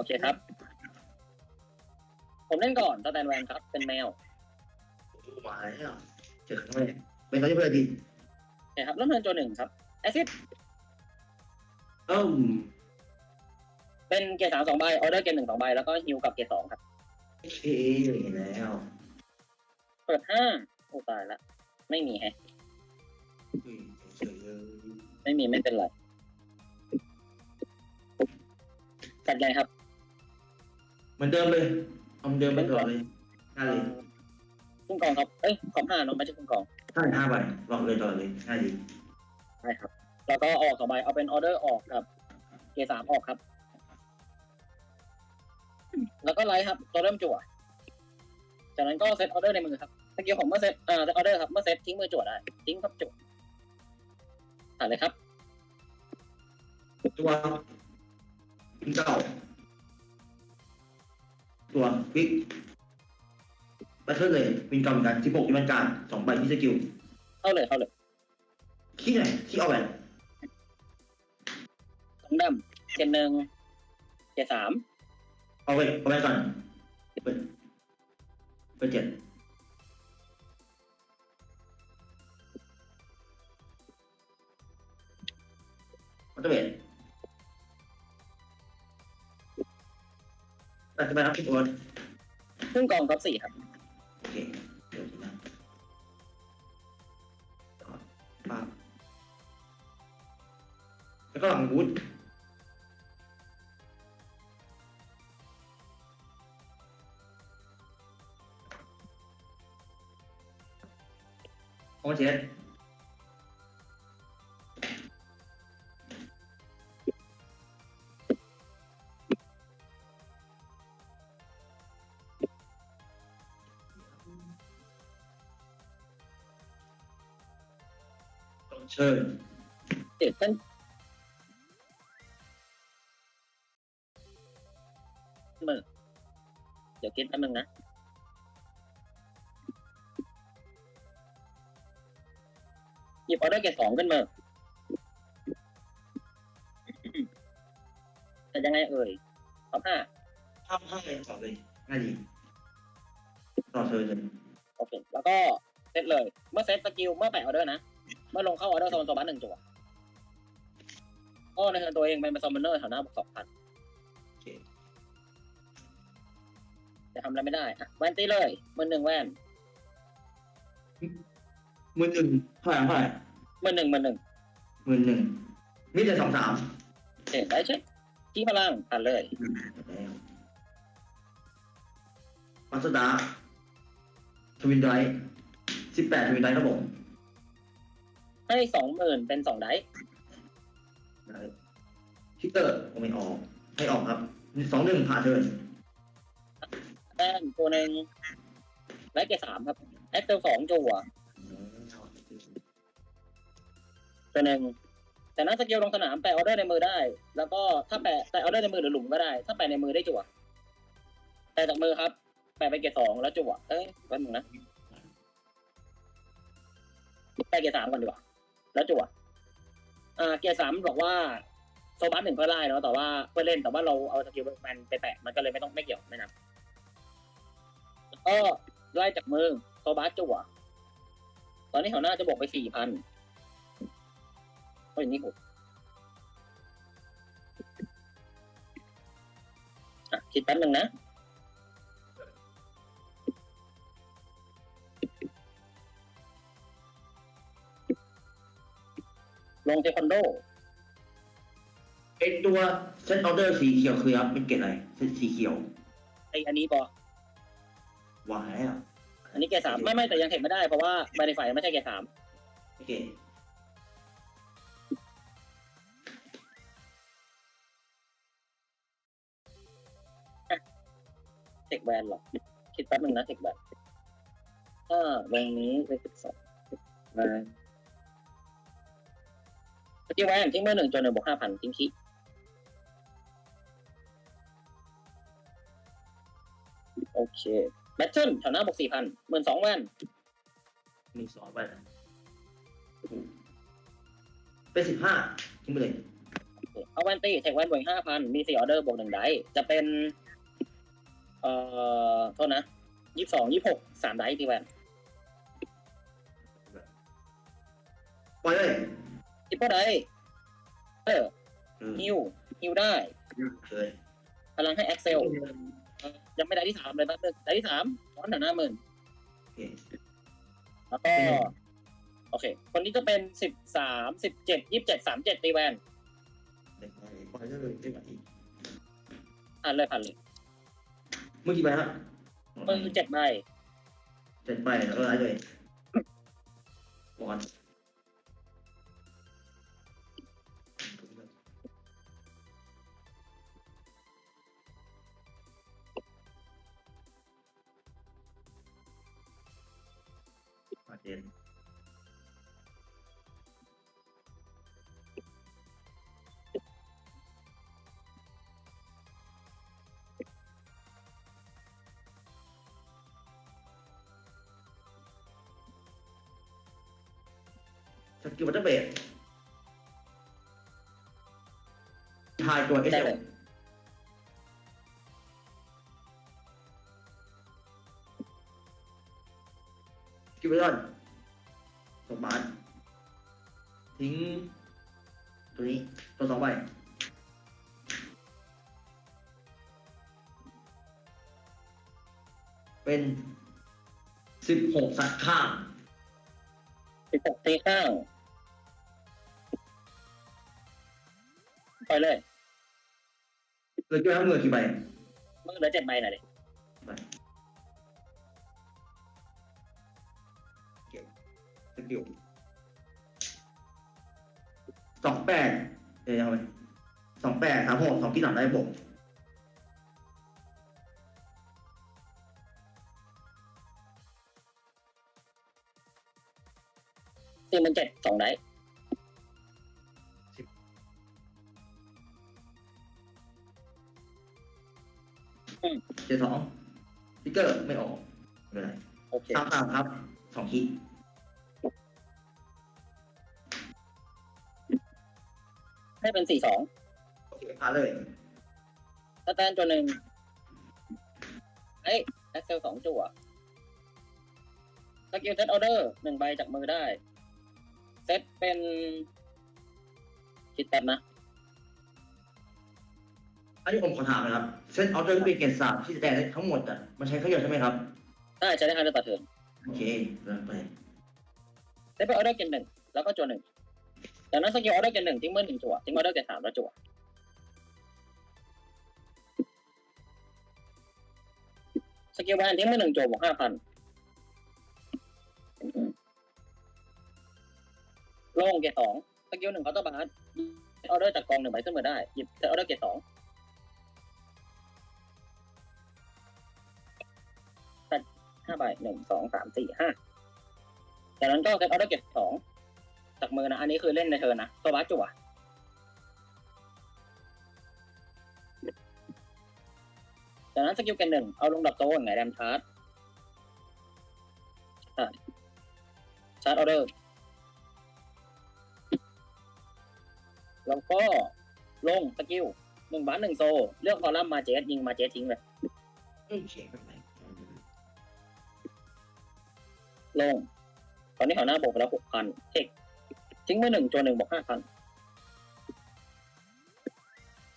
โอเคครับ ผมเล่นก่อนสแตนแวนครับ เป็นแมวมาแล้วเจอครั้งแรกเป็นเขาจะเป็นอะไรดีโอเคครับเริ่มเทิร์นโจหนึ่งครับแอซิดเอ้าเป็นเกรดสามสองใบออเดอร์เกรดหนึ่งสองใบแล้วก็ฮิวกับเกรดสองครับโอเคเห็นแล้วเปิดห้าโอ้ตายละ ไม่มีแฮะอุ้ยเฉยเลยไม่มีไม่เป็นไรกัดไงครับ เหมือนเดิมเลยเอาเหมือนเดิมไปตลอดเลยได้เลยขึ้นกองครับ เอ้ยขอบห้าเนาะไม่ใช่ขึ้นกองใช่ห้าใบลองเลยตลอดเลยง่ายดีใช่ครับ แล้วก็ออกสองใบเอาเป็นออเดอร์ออกกับเกรดสามออกครับ แล้วก็ไลท์ครับ ตัวเริ่มจั่วจากนั้นก็เซตออเดอร์ในมือครับสกิลของเมื่อเซตอ่าเซตออเดอร์ครับเมื่อเซตทิ้งมือจั่วได้ทิ้งครับจั่วผ่านเลยครับตัวเก้า ตัววิกไปเทิร์นเลยวินกรรมกันที่ปกที่มันการสองใบที่สกิลเข้าเลยเข้าเลยขี้ไหนขี้เอาแหวนสองดำเกรดหนึ่งเกรดสามเอาไปเอาไปก่อนเปิดเปิดเจ็ดมันจะเบ็ ดตัดไปครับพี่ตัวครึ่งกองครับสี่ครับโอเคเดี๋ยวทีนะก่อนป้าบแล้วก็หลังวูดโอเช็ เชิญเจ็ดเส้นมือเดี๋ยวคิดแป๊บนึงนะ หยิบออเดอร์เกรดสองขึ้นมือแต่ยังไงเอ่ยท็อปห้าทำให้ต่อเลยง่ายดีต่อเชิญเลยโอเค แล้วก็เซตเลย เมื่อเซตสกิลเมื่อแปะออเดอร์นะ เมื่อลงเข้าออเดอร์โซนโซบัสหนึ่งจั่วก็ในเทิร์นตัวเองเป็นซัมมอนเนอร์แถวหน้าบวกสองพันโอเคจะทำอะไรไม่ได้อะแวนตีเลยมือหนึ่งแวนมือหนึ่งเท่าไหร่เท่าไหร่มือหนึ่งมือหนึ่งมือหนึ่งมีแต่สองสามโอเคได้เช็คที่พลังผ่านเลยแล้วมัสดาทวินไดสิบแปดทวินไดครับผม ให้สองหมื่นเป็นสองไดส์ได้ฮิตเตอร์ผมไม่ออกให้ออกครับสองหนึ่งผ่านเทิร์นแต้มตัวหนึ่งไลท์เกรดสามครับแอคเซลสองจั่วตัวหนึ่งแต่นั้นสกิลลงสนามแปะออเดอร์ในมือได้ แล้วก็ถ้าแปะแปะออเดอร์ในมือหรือหลุมก็ได้ ถ้าแปะในมือได้จั่วแปะจากมือครับ แปะไปเกรดสองแล้วจั่วเอ้ยแป๊บนึงนะแปะเกรดสามก่อนดีกว่า แล้วจั่วอ่าเกรดสามบอกว่าโซบัสหนึ่งเพื่อไล่เนาะแต่ว่าเพื่อเล่นแต่ว่าเราเอาสกิลแมนไปแปะมันก็เลยไม่ต้องไม่เกี่ยวไม่นับแล้วก็ไล่จากมือโซบาสจั่วตอนนี้แถวหน้าจะบวกไปสี่พันก็อย่างนี้ผมอะคิดแป๊บนึงนะ ลงเทควันโดไอตัวเซตออเดอร์สีเขียวคือครับเป็นเกรดอะไรเซตสีเขียวไออันนี้ปอวายอะอันนี้เกรดสามไม่ไม่แต่ยังเทคไม่ได้เพราะว่าใบในฝ่ายไม่ใช่เกรดสามโอเคเทคแวนหรอคิดแป๊บนึงนะเทคแวนถ้าวงนี้ไปสิบสองแว นสกิลแวนทิ้งมือหนึ่งจนหนึ่งบวกห้าพันทิ้งคิโอเคแบทเทิลแถวหน้าบวกสี่พันหมื่นสองแวนมีสองใบนะเป็นสิบห้าทิ้งไปเลยโอเคเอาแวนตี้เทคแวนบวกห้าพันมีสี่ออเดอร์บวกหนึ่งไดส์จะเป็น เอ่อโทษนะยี่สิบสองยี่สิบหกสามไดส์ตีแวนปล่อยเลย ทิปเปิลไดส์เออเออฮิวฮิวได้เคยพลังให้แอคเซลเอ่อยังไม่ได้ที่สามเลยแป๊บนึงได้ที่สามร้อนหนาหน้าหมื่นโอเคแล้วก็โอเค คนนี้จะเป็นสิบสามสิบเจ็ดยี่สิบเจ็ดสามเจ็ดตีแวนเด็กปล่อยเลยได้ไหมผ่านเลยผ่านเลยเมื่อกี้ไปฮะมือเจ็ดใบเจ็ดไปแล้วก็ไล่เลยบอล สกิลวัตเตอร์เบสทายตัวเอสได้เอเลยสกิลไปก่อนสองบาททิ้ง ตัวนี้ ตัวสองใบเป็นสิบหกสัตว์ข้าง สิบหกตีข้างไปเลยเหลยกี่ใบครับเหลือกี่ใบมือเหลือเจ็ดใบหน่อยดิสกิลสองแปดเดี๋ยวเอาไปสองแปดสามหกสองที่หลังได้บว กสี่หมื่นเจ็ดสองไดส์เจ็ดสองสติ๊กเกอร์ไม่ออกไม่เป็นไรโอเคสามสามครับสองคีย์ให้เป็นสี่สองโอเคพาเลยสแตนตัวหนึ่งเอ้ยแอคเซลสองจั่วสกิลเซตออเดอร์หนึ่งใบจากมือได้เซตเป็นคิดแป๊บนะอันนี้ผมขอถามนะครับเซตออเดอร์ที่เป็นเกรดสามที่แสดงได้ทั้งหมดอะ มันใช้เครื่องยนต์ใช่ไหมครับได้ใช้ได้ห้าเดือนต่อเทิร์นโอเคเริ่มไปเซตเป็นออเดอร์เกนหนึ่งแล้วก็จั่วหนึ่งจากนั้นสกิลออเดอร์เกนหนึ่งทิ้งเมื่อหนึ่งจั่วทิ้งออเดอร์เกนสามแล้วจั่วสกิลแวนทิ้งเมื่อหนึ่งจั่วบวกห้าพัน ล่งเกตสองสกิลหนึ่งเคาน์เตอร์บาร์ออเดอร์จากกองหนึ่งใบขึ้นมาได้หยิบเซตออเดอร์เกตสองแปดห้าใบหนึ่งสองสามสี่ห้าจากนั้นก็เซตออเดอร์เกตสองจากมือนะ อันนี้คือเล่นในเทิร์นนะโซบัสจั่วจากนั้นสกิลเกนหนึ่งเอาลงดับโซนไงแรมชาร์จชาร์จออเดอร์ แล้วก็ลงสกิลหนึ่งบาทหนึ่งโซ เลือกคอลัมน์มาเจสยิงมาเจสทิ้งเลยโอเคลง ตอนนี้เขาหน้าบวกไปแล้วหกพันเทคทิ้งไปหนึ่งจนหนึ่งบอกห้าพัน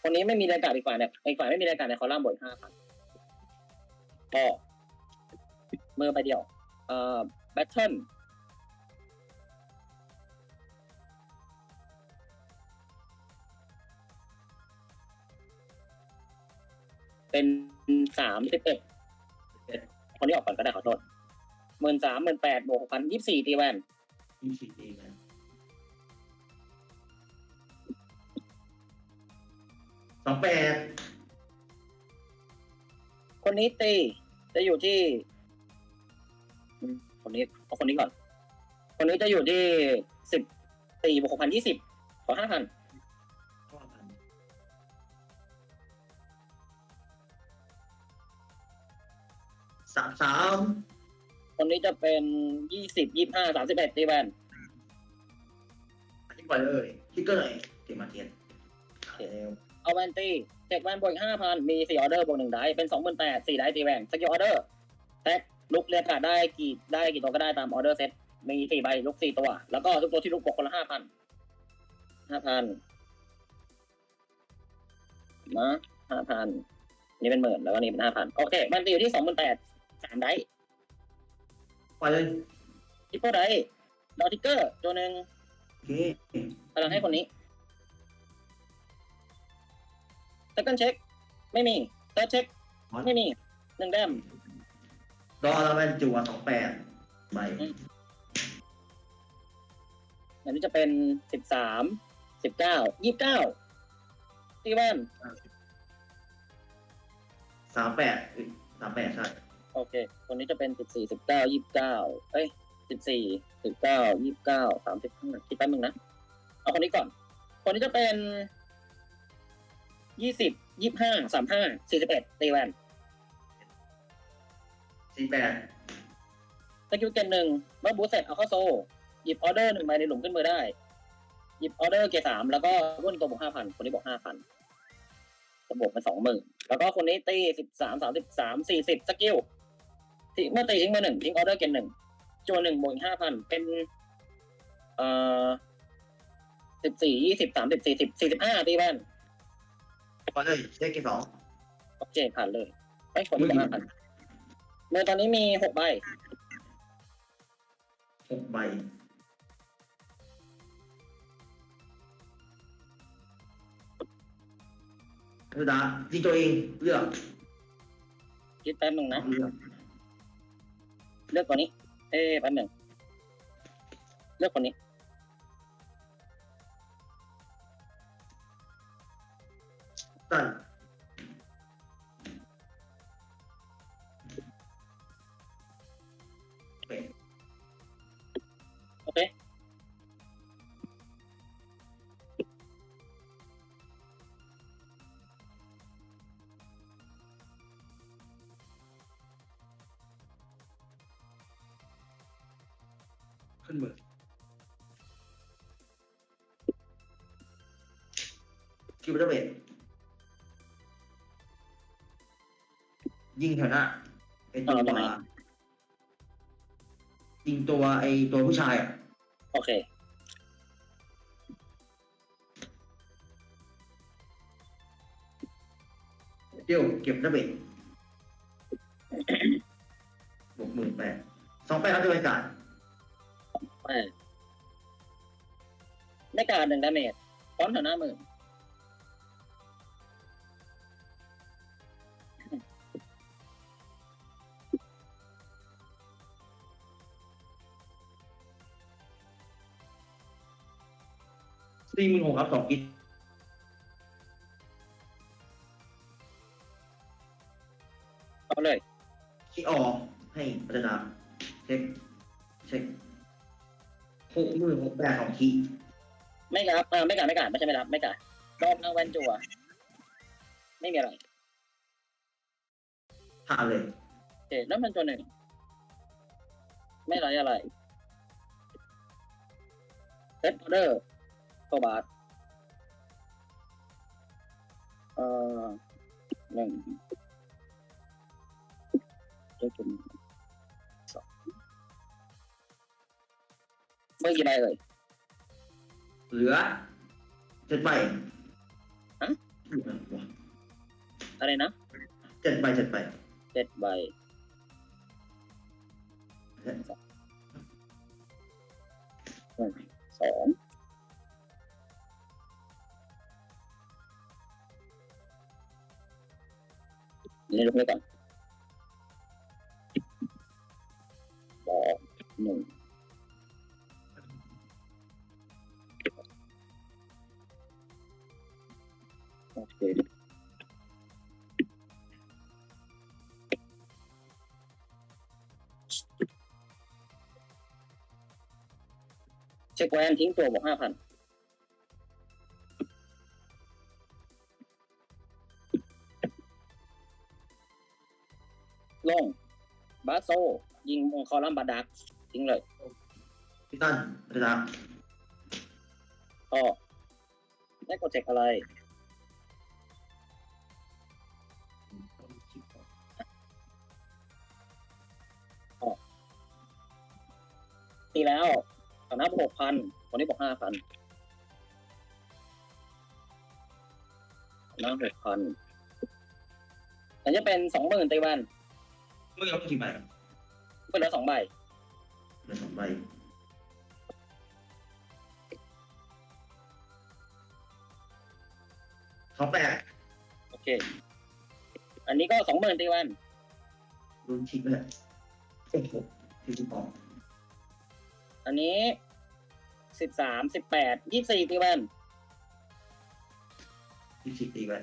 คนนี้ไม่มีรายการอีกฝ่ายเนี่ยอีกฝ่ายไม่มีรายการในคอลัมน์บวกห้าพันก็มือไปเดียว เอ่อแบทเทิล เป็นสามสิบเอ็ดคนที่ออกก่อนก็ได้ขอโทษหมื่นสามหมื่นแปดบวกหกพันยี่สิบสี่ตีแวนยี่สิบปีนะสองแปดคนนี้ตีจะอยู่ที่อืมคนนี้เอาคนนี้ก่อน คนนี้จะอยู่ที่สิบตีบวกหกพันยี่สิบขอห้าพัน สามสามคนนี้จะเป็นยี่สิบยี่ห้าสามสิบเอ็ดตีแวนอันนี้ปล่อยเลยคิกเกอร์หน่อยเกมมาเทียนโอเคเร็วเอาแวนตีเจ็กแวนบวกอีกห้าพันมีสี่ออเดอร์บวกหนึ่งไดส์เป็นสองหมื่นแปดสี่ไดส์ตีแวนสกิลออเดอร์แท็กลุกเรียกการ์ดได้กี่ได้กี่ตัวก็ได้ตามออเดอร์เซตมีสี่ใบลุกสี่ตัว แล้วก็ทุกตัวที่ลุกบวกคนละห้าพันห้าพันนะห้าพันนี่เป็นหมื่นแล้วก็นี่เป็นห้าพันโอเคแวนตีอยู่ที่สองหมื่นแปด สามไดส์ไปเลยทิปเปิลไดส์ดอทิกเกอร์ตัวหนึ่งโอเคพลังให้คนนี้เซคันเช็คไม่มีเติร์ดเช็คไม่มีหนึ่งแดมรอแล้วเป็นจัวสองแปดใบอันนี้จะเป็นสิบสามสิบเก้ายี่สิบเก้าตีแวนสามแปดสามแปดใช่ โอเค คนนี้จะเป็นสิบสี่สิบเก้ายี่สิบเก้าเอ้ยสิบสี่สิบเก้ายี่สิบเก้าสามสิบห้าคิดแป๊บนึงนะ เอาคนนี้ก่อน คนนี้จะเป็นยี่สิบยี่สิบห้าสามห้าสี่สิบเอ็ดตีแวนสี่แปดสกิลเกนหนึ่งเมื่อบูสเสร็จเอาเข้าโซ หยิบออเดอร์หนึ่งใบในหลุมขึ้นมือได้ หยิบออเดอร์เกียร์สามแล้วก็รุ่นตัวบวกห้าพันคนนี้บวกห้าพันจะบวกเป็นสองหมื่นแล้วก็คนนี้ตีสิบสามสามสิบสามสี่สิบสกิล ที่เมื่อตีทิ้งมือหนึ่งทิ้งออเดอร์เกนหนึ่งจวนหนึ่งบวกห้าพันเป็น เอ่อสิบสี่ยี่สิบสามสิบสี่สิบสี่สิบห้าตีแว่นไปเลยเช็คกี่สองโอเคผ่านเลยไอ้ยคนนี้บวกห้าพันมือตอนนี้มีหกใบหกใบธรรมดาจริงตัวเองเลือกคิดแป๊บหนึ่งนะเลือก เลือกตัวนี้ เอ๊ะแป๊บหนึ่งเลือกคนนี้สั้ ขึ้นมือคิวเตอร์เบดยิงแถวหน้าไอตัวเอาตรงไหนยิงตัวไอตัวผู้ชายอะโอเค เดี๋ยวเก็บระเบิดบวกหมื่นแปดสองแปดรับด้วยการ แปดได้การหนึ่งดาเมจฟอนต์แถวหน้าหมื่นสี่หมื่นหกครับสองกิจเอาเลยที่ออกให้พัฒนาเช็คเช็ค หกหมื่นหกแปดสองขีไม่รับอ่าไม่การไม่การไม่ใช่ไม่รับไม่การรอบนางแวนจัวไม่มีอะไรผ่านเลยโอเคแล้วมันตัวหนึ่งไม่ไรอะไรเซตออเดอร์ตัวบาทเอ่อหนึ่งเจ็ดจุด มื่อกี่ใบเอ่ย เหลือเจ็ดใบฮะ อะไรนะเจ็ดใบเจ็ดใบเจ็ดใบหนึ่งสองนี่ลงไปก่อนสองหนึ่ง โอเคเช็คแวนทิ้งตัวบอกห้าพันลงบาโซ ยิงมงคอลัมน์บาดัก ทิ้งเลยพี่ตั้นพัฒนาก็ได้โปรเจกต์อะไร ตีแล้วสองหน้าหกพันคนนี้บอกห้าพันหน้าหกพันอันนี้เป็นสองหมื่นตีแวนเมื่อกี้กี่ใบเป็นเหลือสองใบเหลือสองใบเขาแปดโอเค อันนี้ก็สองหมื่นตีแวนรุนชิปไปเลยโอ้โหที่สิบสอง อันนี้สิบสามสิบแปดยี่สี่ตีแวนที่สิบตีไป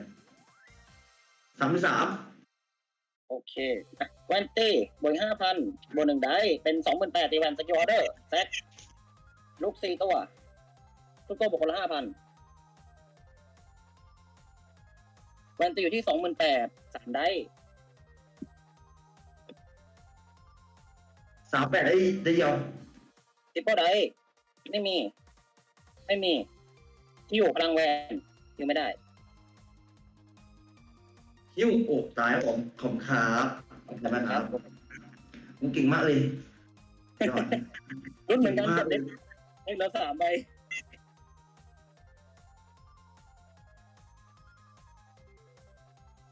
สามสามโอเคอะแวนตี้บวกห้าพันบวกหนึ่งได้เป็นสองหมื่นแปดตีแวนสกิลออเดอร์เซตลูกสี่ตัวทุกตัวบวกคนละห้าพันแวนตี้อยู่ที่สองหมื่นแปดสามได้สามแปดได้ได้เดียว ทิปเปิลได้ไม่มี ไม่มี ที่อยู่พลังแวนยังไม่ได้หิ้วโอ้ตายผมขอบคุณครับขอบคุณมากครับมึงเก่งมากเลยยอด รุ่นเหมือนกันก่งเก็บเลได้ยได้เหลือสามใบ